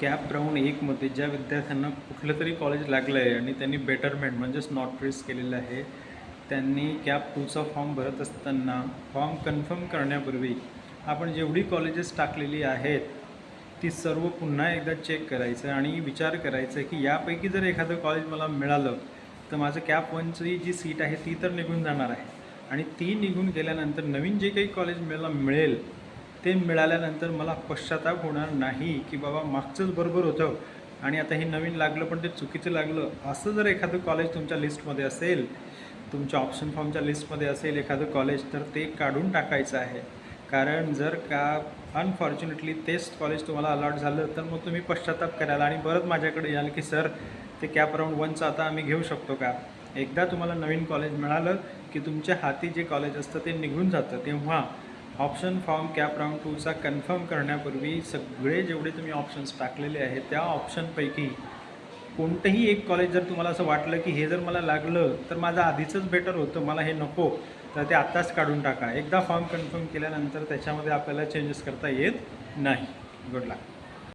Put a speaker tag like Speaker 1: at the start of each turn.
Speaker 1: Cap round एकमध्ये ज्या विद्यार्थ्यांना कुठलं तरी कॉलेज लागलं आहे आणि त्यांनी बेटरमेंट म्हणजेच नॉट रिस्क केलेलं आहे त्यांनी कॅप टूचा फॉर्म भरत असताना फॉर्म कन्फर्म करण्यापूर्वी आपण जेवढी कॉलेजेस टाकलेली आहेत ती सर्व पुन्हा एकदा चेक करायचं आणि विचार करायचा की यापैकी जर एखादं कॉलेज मला मिळालं तर माझं कॅप वनची जी सीट आहे ती तर निघून जाणार आहे. आणि ती निघून गेल्यानंतर नवीन जे काही कॉलेज मला मिळेल ते मिळाल्यानंतर मला पश्चाताप होणार नाही की बाबा मागचंच बरोबर होतं आणि आता हे नवीन लागलं पण ते चुकीचं लागलं. असं जर एखादं कॉलेज तुमच्या लिस्टमध्ये असेल तुमच्या ऑप्शन फॉर्मच्या लिस्टमध्ये असेल एखादं कॉलेज तर ते काढून टाकायचं आहे. कारण जर का अनफॉर्च्युनेटली तेच कॉलेज तुम्हाला अलॉट झालं तर मग तुम्ही पश्चाताप कराल आणि परत माझ्याकडे याल की सर ते कॅप राऊंड वनचं आता आम्ही घेऊ शकतो का? एकदा तुम्हाला नवीन कॉलेज मिळालं की तुमच्या हाती जे कॉलेज असतं ते निघून जातं. तेव्हा ऑप्शन फॉर्म कॅप राऊंड टूचा कन्फर्म करण्यापूर्वी सगळे जेवढे तुम्ही ऑप्शन्स टाकलेले आहेत त्या ऑप्शनपैकी कोणतंही एक कॉलेज जर तुम्हाला असं वाटलं की हे जर मला लागलं तर माझं आधीचंच बेटर होतं मला हे नको तर ते आत्ताच काढून टाका. एकदा फॉर्म कन्फर्म केल्यानंतर त्याच्यामध्ये आपल्याला चेंजेस करता येत नाही. गुड लक